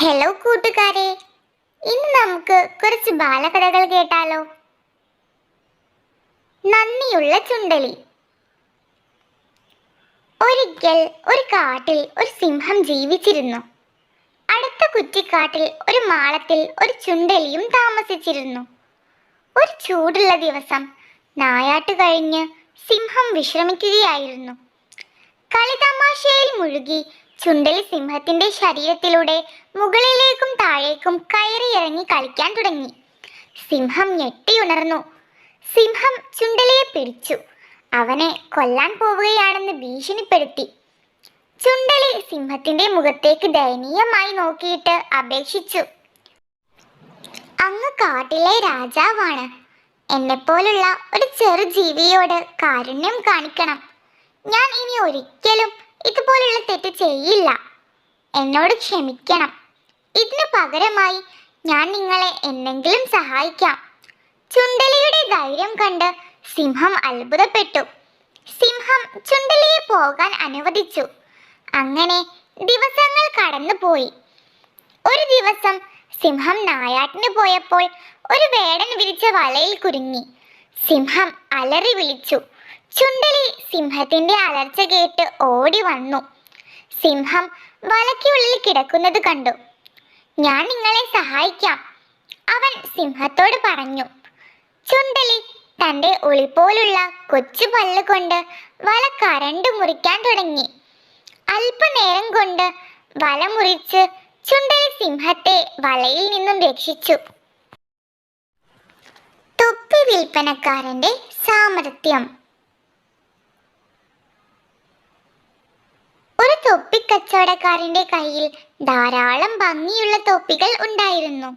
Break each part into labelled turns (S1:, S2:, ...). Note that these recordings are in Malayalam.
S1: ഹലോ കൂട്ടുകാരെ. ഇന്ന് നമുക്ക് കുറച്ച് ബാലകഥകൾ കേട്ടാലോ? നന്ദിയുള്ള ചുണ്ടലി. ഒരിക്കൽ ഒരു കാട്ടിൽ ഒരു സിംഹം ജീവിച്ചിരുന്നു. അടുത്ത കുറ്റിക്കാട്ടിൽ ഒരു മാളത്തിൽ ഒരു ചുണ്ടലിയും താമസിച്ചിരുന്നു. ഒരു ചൂടുള്ള ദിവസം നായാട്ട് കഴിഞ്ഞ് സിംഹം വിശ്രമിക്കുകയായിരുന്നു. കളിതമാശയിൽ മുഴുകി ചുണ്ടലി സിംഹത്തിന്റെ ശരീരത്തിലൂടെ മുകളിലേക്കും താഴേക്കും കയറി ഇറങ്ങി കളിക്കാൻ തുടങ്ങി. സിംഹം ഞെട്ടിയുണർന്നു സിംഹം ചുണ്ടലിയെ പിടിച്ചു. അവനെ കൊല്ലാൻ പോവുകയാണെന്ന് ഭീഷണിപ്പെടുത്തി. ചുണ്ടലി സിംഹത്തിന്റെ മുഖത്തേക്ക് ദയനീയമായി നോക്കിയിട്ട് അപേക്ഷിച്ചു. അങ്ങ് കാട്ടിലെ രാജാവാണ്. എന്നെപ്പോലുള്ള ഒരു ചെറു ജീവിയോട് കാരുണ്യം കാണിക്കണം. ഞാൻ ഇനി ഒരിക്കലും ഇതുപോലുള്ള തെറ്റ് ചെയ്യില്ല. എന്നോട് ക്ഷമിക്കണം. ഇതിനു പകരമായി ഞാൻ നിങ്ങളെ എന്നെങ്കിലും സഹായിക്കാം. ചുണ്ടലിയുടെ ധൈര്യം കണ്ട് സിംഹം അത്ഭുതപ്പെട്ടു. സിംഹം ചുണ്ടലിയെ പോകാൻ അനുവദിച്ചു. അങ്ങനെ ദിവസങ്ങൾ കടന്നുപോയി. ഒരു ദിവസം സിംഹം നായാട്ടിന് പോയപ്പോൾ ഒരു വേടൻ വിരിച്ച വലയിൽ കുരുങ്ങി. സിംഹം അലറി വിളിച്ചു. ചുണ്ടലി സിംഹത്തിന്റെ അലർച്ച കേട്ട് ഓടി വന്നു. സിംഹം വലയ്ക്കുള്ളിൽ കിടക്കുന്നത് കണ്ടു. ഞാൻ നിങ്ങളെ സഹായിക്കാം അവൻ സിംഹത്തോട് പറഞ്ഞു. ചുണ്ടലി തന്റെ ഒളിപോലുള്ള കൊച്ചു പല്ല് കൊണ്ട് വല കരണ്ട് മുറിക്കാൻ തുടങ്ങി. അല്പനേരം കൊണ്ട് വല മുറിച്ച് ചുണ്ടലി സിംഹത്തെ വലയിൽ നിന്നും രക്ഷിച്ചു. തൊപ്പി വിൽപ്പനക്കാരന്റെ സാമർത്ഥ്യം ഒരു തൊപ്പി കച്ചവടക്കാരന്റെ കയ്യിൽ ധാരാളം ഭംഗിയുള്ള തൊപ്പികൾ ഉണ്ടായിരുന്നു.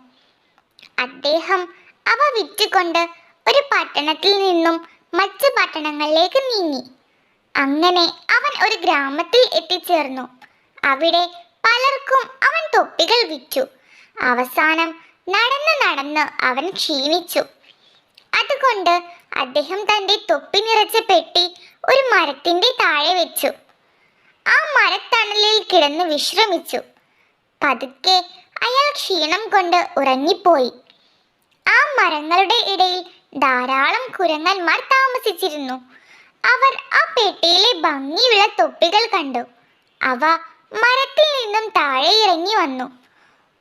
S1: അദ്ദേഹം അവ വിറ്റുകൊണ്ട് ഒരു പട്ടണത്തിൽ നിന്നും മറ്റു പട്ടണങ്ങളിലേക്ക് നീങ്ങി. അങ്ങനെ അവൻ ഒരു ഗ്രാമത്തിൽ എത്തിച്ചേർന്നു. അവിടെ പലർക്കും അവൻ തൊപ്പികൾ വിറ്റു. അവസാനം നടന്ന് നടന്ന് അവൻ ക്ഷീണിച്ചു. അതുകൊണ്ട് അദ്ദേഹം തന്റെ തൊപ്പി നിറച്ച പെട്ടി ഒരു മരത്തിന്റെ താഴെ വെച്ചു. ആ മരത്തണലിൽ കിടന്ന് വിശ്രമിച്ചു. പതുക്കെ അയാൾ ക്ഷീണം കൊണ്ട് ഉറങ്ങിപ്പോയി. ആ മരങ്ങളുടെ ഇടയിൽ ധാരാളം കുരങ്ങന്മാർ താമസിച്ചിരുന്നു. അവർ ആ പെട്ടിയിലെ ഭംഗിയുള്ള തൊപ്പികൾ കണ്ടു. അവ മരത്തിൽ നിന്നും താഴെ ഇറങ്ങി വന്നു.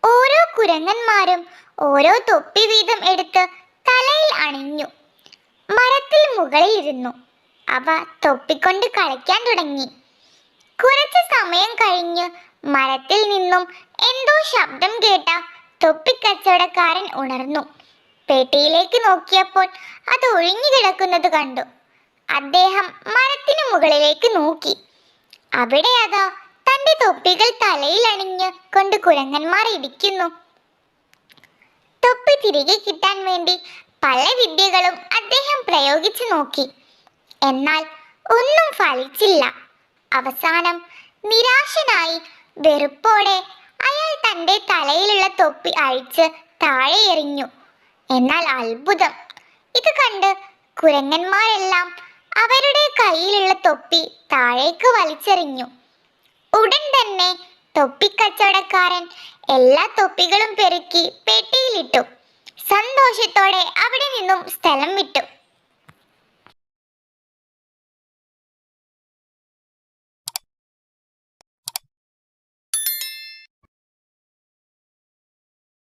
S1: ഓരോ കുരങ്ങന്മാരും ഓരോ തൊപ്പി വീതം എടുത്ത് തലയിൽ അണിഞ്ഞു. മരത്തിൽ മുകളിൽ ഇരുന്നു. അവ തൊപ്പിക്കൊണ്ട് കളിക്കാൻ തുടങ്ങി. കുറച്ച് സമയം കഴിഞ്ഞ് മരത്തിൽ നിന്നും എന്തോ ശബ്ദം കേട്ട തൊപ്പിക്കച്ചവടക്കാരൻ ഉണർന്നു. പെട്ടിയിലേക്ക് നോക്കിയപ്പോൾ അത് ഒഴിഞ്ഞു കിടക്കുന്നത് കണ്ടു. അദ്ദേഹം മരത്തിനു മുകളിലേക്ക് നോക്കി. അവിടെ അതാ തന്റെ തൊപ്പികൾ തലയിൽ അണിഞ്ഞ് കൊണ്ട് കുരങ്ങന്മാർ ഇരിക്കുന്നു തൊപ്പി തിരികെ കിട്ടാൻ വേണ്ടി പല വിദ്യകളും അദ്ദേഹം പ്രയോഗിച്ചു നോക്കി. എന്നാൽ ഒന്നും ഫലിച്ചില്ല. അവസാനം നിരാശനായി വെറുപ്പോടെ അയാൾ തന്റെ തലയിലുള്ള തൊപ്പി അഴിച്ച് താഴെ എറിഞ്ഞു. എന്നാൽ അത്ഭുതം. ഇത് കണ്ട് കുരങ്ങന്മാരെല്ലാം അവരുടെ കയ്യിലുള്ള തൊപ്പി താഴേക്ക് വലിച്ചെറിഞ്ഞു. ഉടൻ തന്നെ തൊപ്പിക്കച്ചവടക്കാരൻ എല്ലാ തൊപ്പികളും പെറുക്കി പെട്ടിയിലിട്ടു. സന്തോഷത്തോടെ അവിടെ നിന്നും സ്ഥലം വിട്ടു.